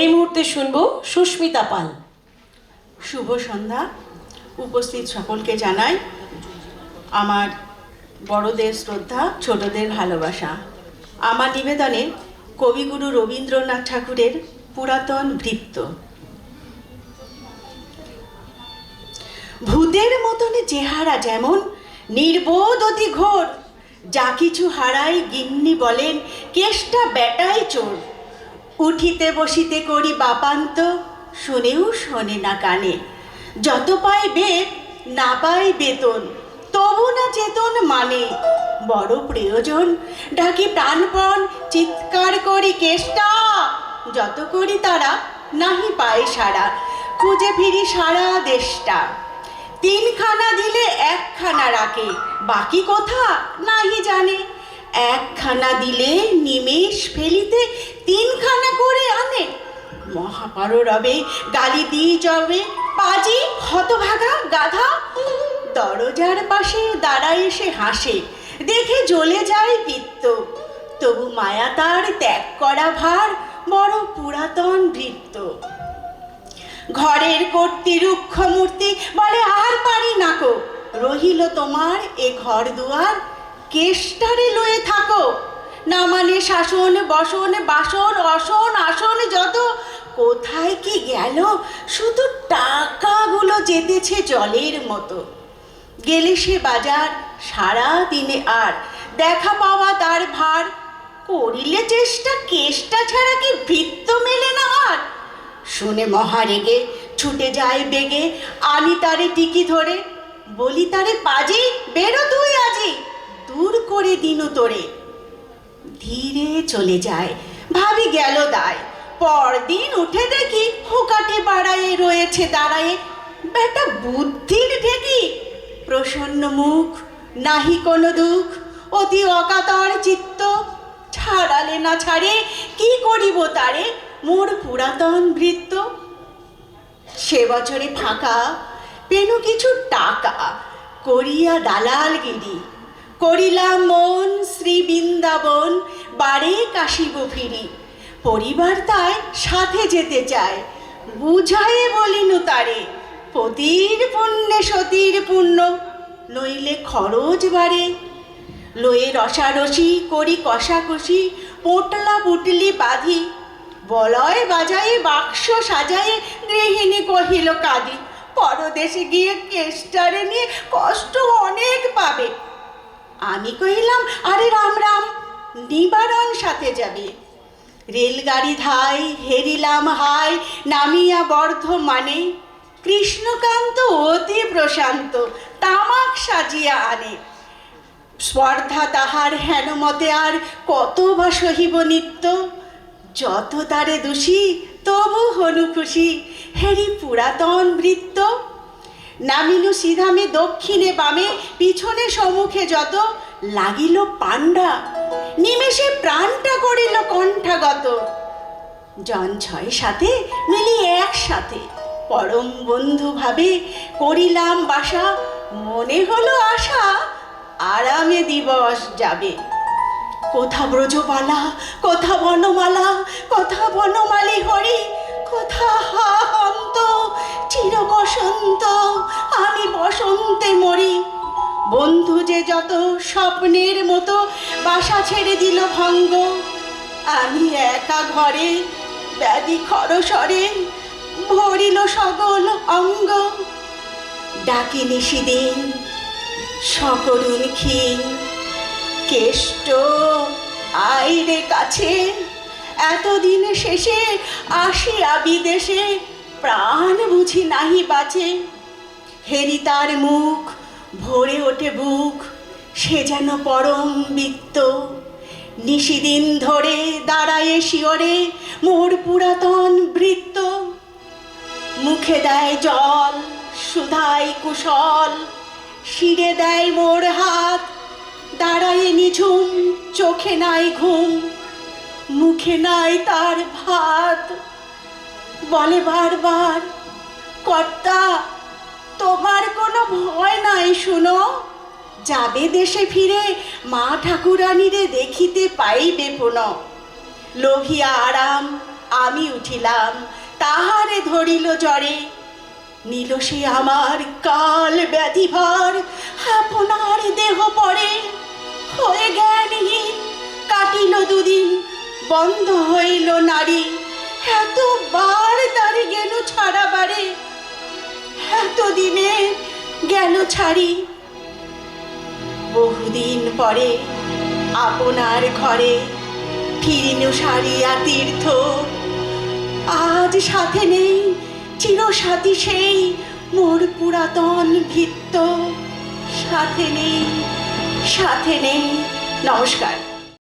এই মুহূর্তে শুনব সুস্মিতা পাল। শুভ সন্ধ্যা। উপস্থিত সকলকে জানাই আমার বড়দের শ্রদ্ধা, ছোটদের ভালোবাসা। আমার নিবেদনে কবিগুরু রবীন্দ্রনাথ ঠাকুরের পুরাতন বৃত্ত। ভূতের মতন চেহারা যেমন নির্বোধ অতি ঘোর, যা কিছু হারাই গিন্নি বলেন, কেষ্টা বেটাই চোর। উঠিতে বসিতে করি বাপান্ত, শুনেও শোনে না কানে। যত পায় বেদ না পায় বেতন, তবু না চেতন মানে। বড় প্রয়োজন ডাকি প্রাণপণ, চিৎকার করি কেষ্টা। যত করি তারা, নাহি পায় সারা খুঁজে ফিরি সারা দেশটা। তিনখানা দিলে একখানা রাখে, বাকি কথা নাহি জানে। একখানা দিলে নিমেষ ফেলিতে তিনখানা করে আনে। মহাপারো রবে গালি দিই যাবে পাজি, হতভাগা গাধা। দরজার পাশে দাঁড়ায় এসে হাসে, দেখে জ্বলে যায় পিত্ত। তবু মায়া তার ত্যাগ করা ভার, বড় পুরাতন বৃত্ত ঘরের কর্তৃরুক্ষ মূর্তি বলে আর পারি নাকো রহিল তোমার এ ঘর দুয়ার, কেষ্টারে লয়ে না মানে শাসন, বসন, বাসন, অসন, আসন যত। কোথায় কি গেল? শুধু টাকাগুলো যেতেছে জলের মতো। গেলে সে বাজার সারা দিনে আর। দেখা পাওয়া তার ভার। করিলে চেষ্টা, কেষ্টা ছাড়া কি বৃত্ত মেলে না আর? শুনে মহারেগে, ছুটে যায় বেগে। আনি তারে টিকি ধরে। বলি তারে, পাজি, বেরো তুই আজি। দূর করে দিনু তোরে। ধীরে চলে যায়। ভাবি গেল দায়। পরদিন উঠে দেখি হুকাটে বাড়ায়ে রয়েছে দাঁড়ায়ে। বেটা, বুদ্ধির ঢেকি? প্রসন্ন মুখ, নাহি কোনো দুঃখ, অতি অকাতর চিত্ত। ছাড়ালে না ছাড়ে, কি করিব তারে? মোর পুরাতন বৃত্ত সে বছরে ফাঁকা, পেনু কিছু টাকা, করিয়া দালাল দালালগিরি। করিলাম মন শ্রী বৃন্দাবন বারে কাশিব ফিরি। পরিবার তাই সাথে যেতে চায়। বুঝায়ে বলিনু তারে, পতির পুণ্যে সতীর পুণ্য, নইলে খরচ বাড়ে। লয়ে রসারসি করি কষাকষি, পোটলা পুটলি বাঁধি। বলয় বাজায়ে, বাক্স সাজায়ে গৃহিণী কহিল, কাঁদি, পরদেশে গিয়ে কেষ্টারে নিয়ে কষ্ট অনেক পাবে। আমি কহিলাম, আরে রাম রাম, নিবারণ সাথে যাবে। রেলগাড়ি ধাই, হেরিলাম হাই, নামিয়া বর্ধমানে কৃষ্ণকান্ত অতি প্রশান্ত, তামাক সাজিয়া আনে। স্পর্ধা তাহার হেন মতে আর কত বা সহিব নিত্য। যত তারে দোষী, তবু হনু খুশি। হেরি পুরাতন বৃত্ত। নামিনু সিধামে দক্ষিণে বামে, পিছনে সম্মুখে যত লাগিল পাণ্ডা। নিমেষে প্রাণটা করিল কণ্ঠাগত। জন ছয় সাথে মিলি একসাথে পরম বন্ধু ভাবে করিলাম বাসা। মনে হলো আশা আরামে দিবস যাবে। কোথা ব্রজবালা কোথা বনমালা, কোথা বসন্তে মরি। বন্ধু যে যত স্বপ্নের মতো বাসা ছেড়ে দিল ভঙ্গ, আমি একা ঘরে ব্যাধি খরসরে ভরিল সকল অঙ্গ। ডাকি নিশিদিন সকরুণ ক্ষীণ, কেষ্ট, আইরে কাছে, এতদিন শেষে আসিয়া বিদেশে প্রাণ বুঝি নাহি বাঁচে। হেরি তার মুখ, ভরে ওঠে বুক, সে যেন পরম বৃত্ত। নিশিদিন ধরে দাঁড়ায়ে শিওরে মোর পুরাতন বৃত্ত। মুখে দেয় জল সুধাই কুশল, শিরে দেয় মোর হাত, দাঁড়ায় নিঝুম, চোখে নাই ঘুম, মুখে নাই তার ভাত। বলে বারবার, কর্তা তোমার কোনো ভয় নাই, শুনো। যাবে দেশে ফিরে, মা ঠাকুরানীরে দেখিতে পাইবে পুনঃ। লোভিয়া আরাম, আমি উঠিলাম, তাহারে ধরিল জ্বরে। নিল সে আমার কাল ব্যাধি ভার আপনার দেহ পড়ে হয়ে জ্ঞানহীন কাটিল দুদিন, বন্ধ হইল নারী। এতবার দাঁড়ি গেল ছাড়া বারে এতদিনে গেল ছাড়ি। বহুদিন পরে আপনার ঘরে ফিরিন সারিয়া তীর্থ। আজ সাথে নেই, চিরসাথী সেই মোর পুরাতন ভিত্ত সাথে নেই সাথে নেই। নমস্কার।